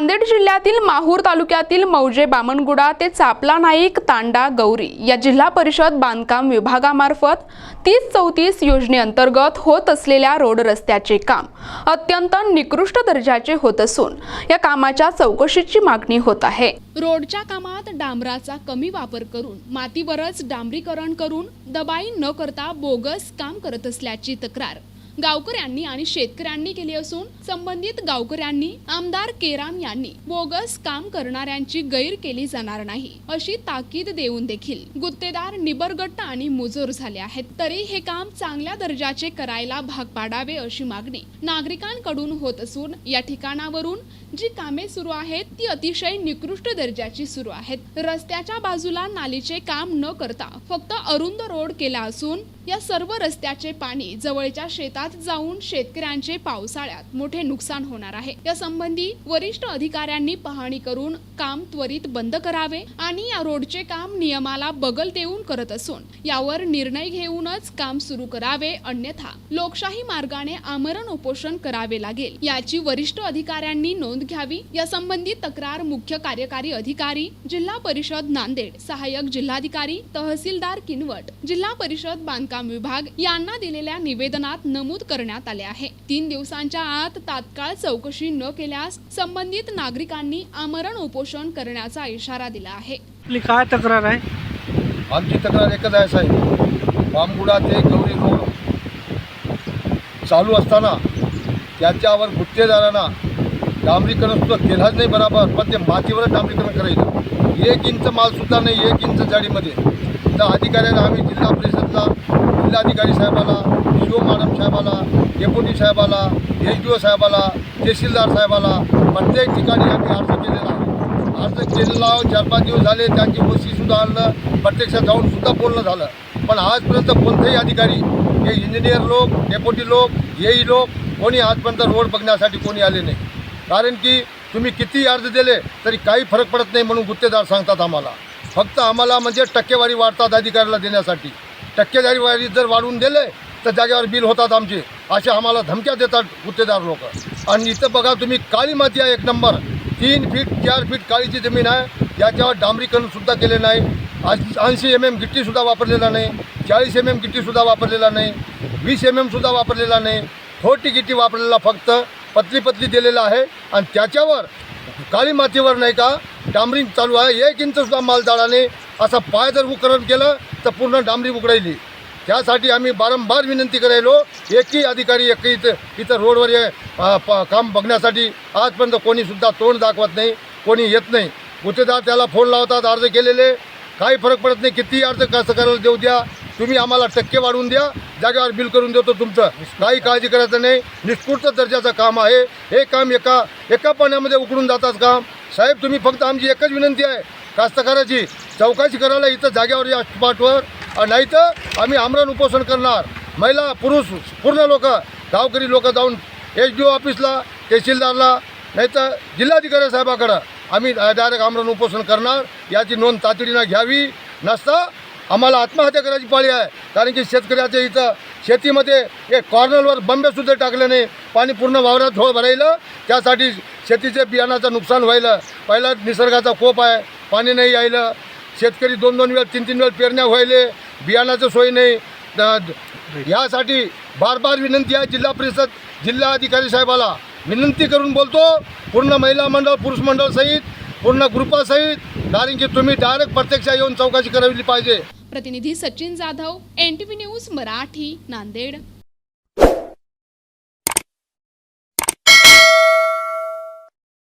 नांदेड जिल्ह्यातील माहूर तालुक्यातील मौजे बामणगुडा ते चापला नाईक तांडा गौरी या जिल्हा परिषद बांधकाम विभागामार्फत तीस चौतीस योजनेअंतर्गत होत असलेल्या रोड रस्त्याचे काम अत्यंत निकृष्ट दर्जाचे होत असून या कामाच्या चौकशीची मागणी होत आहे. रोडच्या कामात डांबराचा कमी वापर करून मातीवरच डांबरीकरण करून दबाई न करता बोगस काम करत असल्याची तक्रार गावकऱ्यांनी आणि शेतकऱ्यांनी केली असून संबंधित गावकऱ्यांनी आमदार केराम यांनी बोगस काम करणाऱ्यांची गैर केली जाणार नाही अशी ताकीद देऊन देखील गुत्तेदार निबरगट्ट आणि मुजोर झाले आहेत. तरी हे काम चांगल्या दर्जाचे करायला भाग पाडावे अशी मागणी नागरिकांकडून होत असून या ठिकाणावरून जी कामे सुरू आहेत ती अतिशय निकृष्ट दर्जाची सुरू आहेत. रस्त्याच्या बाजूला नालीचे काम न करता फक्त अरुंद रोड केला असून या सर्व रस्त्याचे पाणी जवळच्या शेतात जाऊन शेतकऱ्यांचे पावसाळ्यात मोठे नुकसान होणार आहे. या संबंधी वरिष्ठ अधिकाऱ्यांनी पाहणी करून काम त्वरित बंद करावे आणि या रोडचे काम नियमाला बगल देऊन करत असून यावर निर्णय घेऊनच काम सुरू करावे अन्यथा लोकशाही मार्गाने आमरण उपोषण करावे लागेल. याची वरिष्ठ अधिकाऱ्यांनी नोंद घ्यावी. या संबंधी तक्रार मुख्य कार्यकारी अधिकारी जिल्हा परिषद नांदेड सहाय्यक जिल्हाधिकारी तहसीलदार किनवट जिल्हा परिषद बांधकाम विभाग यांना दिलेल्या निवेदनात नमूद करण्यात आले आहे. तीन दिवसांच्या आत तात्काळ चौकशी न केल्यास संबंधित नागरिकांनी आमरण उपोषण करण्याचा इशारा दिला आहे. आपली काय तक्रार आहे? आमची तक्रार एकच आहे साहेब. बामगुडा ते गौरी रोड चालू असताना त्याच्यावर गुत्तेदारांना डांबरीकरण सुद्धा केलंच नाही बरोबर पण ते मातीवरच डांबरीकरण करायचं. एक इंच मालसुद्धा नाही एक इंच जाडीमध्ये. त्या अधिकाऱ्याला आम्ही जिल्हा परिषदला जिल्हाधिकारी साहेबाला सी ओ मॅडम साहेबाला डेप्युटी साहेबाला एच डी ओ साहेबाला तहसीलदार साहेबाला प्रत्येक ठिकाणी आम्ही अर्ज केलेला आहे. अर्ज केलेला चार पाच दिवस झाले त्यांची ओसी आणलं प्रत्यक्षात जाऊनसुद्धा बोलणं झालं. पण आजपर्यंत कोणतेही अधिकारी हे इंजिनियर लोक डेप्युटी लोक येई लोक कोणी आजपर्यंत रोड बघण्यासाठी कोणी आले नाही. कारण की तुम्ही किती अर्ज दिले तरी काही फरक पडत नाही म्हणून गुत्तेदार सांगतात आम्हाला. फक्त आम्हाला म्हणजे टक्केवारी वाढतात अधिकाऱ्याला देण्यासाठी. टक्केवारी जर वाढवून दिले तर जागेवर बिल होतात आमचे. असे आम्हाला धमक्या देतात गुत्तेदार लोक. आणि इथं बघा तुम्ही काळी माती आहे एक नंबर. तीन फीट चार फीट काळीची जमीन आहे. याच्यावर डांबरीकरणसुद्धा केले नाही. ऐंशी एम एम गिट्टीसुद्धा वापरलेला नाही. चाळीस एम एम गिट्टीसुद्धा वापरलेला नाही. वीस एम एमसुद्धा वापरलेला नाही. फोर्टी गिट्टी वापरलेला फक्त पतली पतली दिलेला आहे. आणि त्याच्यावर काळी मातीवर नाही का डांबरिंग चालू आहे. एक इंचसुद्धा मालदाळाने असा पाय जर उकरण केलं तर पूर्ण डांबरी उकडायली त्यासाठी आम्ही वारंवार विनंती करायलो एकही अधिकारी एकही इथं इथं रोडवर प- काम बघण्यासाठी आजपर्यंत कोणीसुद्धा तोंड दाखवत नाही कोणी येत नाही. गुत्तेदार त्याला फोन लावतात अर्ज केलेले. काही फरक पडत नाही किती अर्ज कसं करायला देऊ द्या. तुम्ही आम्हाला टक्के वाढवून द्या. जागेवर बिल करून देतो तुमचं. काही काळजी करायचं नाही. निष्कृत दर्जाचं काम आहे. हे काम एका एका पाण्यामध्ये उकडून जातात काम. साहेब तुम्ही फक्त आमची एकच विनंती आहे. कास्तकाराची चौकशी करायला इथं जागेवर या स्पॉटवर नाही तर आम्ही आमरण उपोषण करणार. महिला पुरुष पूर्ण लोक गावकरी लोक जाऊन एच डी ओ ऑफिसला तहसीलदारला नाही तर जिल्हाधिकारी साहेबाकडं आम्ही डायरेक्ट आमरण उपोषण करणार. याची नोंद तातडीनं घ्यावी. नसता आम्हाला आत्महत्या करायची पाळी आहे. कारण की शेतकऱ्याच्या इथं शेतीमध्ये एक कॉर्नरवर बंबेसुद्धा टाकले नाही. पाणी पूर्ण वावरात हो भरायलं. त्यासाठी शेतीचे बियाणाचं नुकसान व्हायलं. पहिला निसर्गाचा कोप आहे. पाणी नाही यायलं. शेतकरी दोन दोन वेळ तीन तीन वेळ पेरण्या व्हायले. बियाणाचं सोय नाही. द- यासाठी बार बार विनंती आहे जिल्हा परिषद जिल्हा अधिकारी साहेबाला. विनंती करून बोलतो. पूर्ण महिला मंडळ पुरुष मंडळ सहित पूर्ण ग्रुपासहित कारण की तुम्ही डायरेक्ट प्रत्यक्ष येऊन चौकशी करावी पाहिजे. प्रतिनिधी Sachin Jadhav N T V news Marathi Nanded.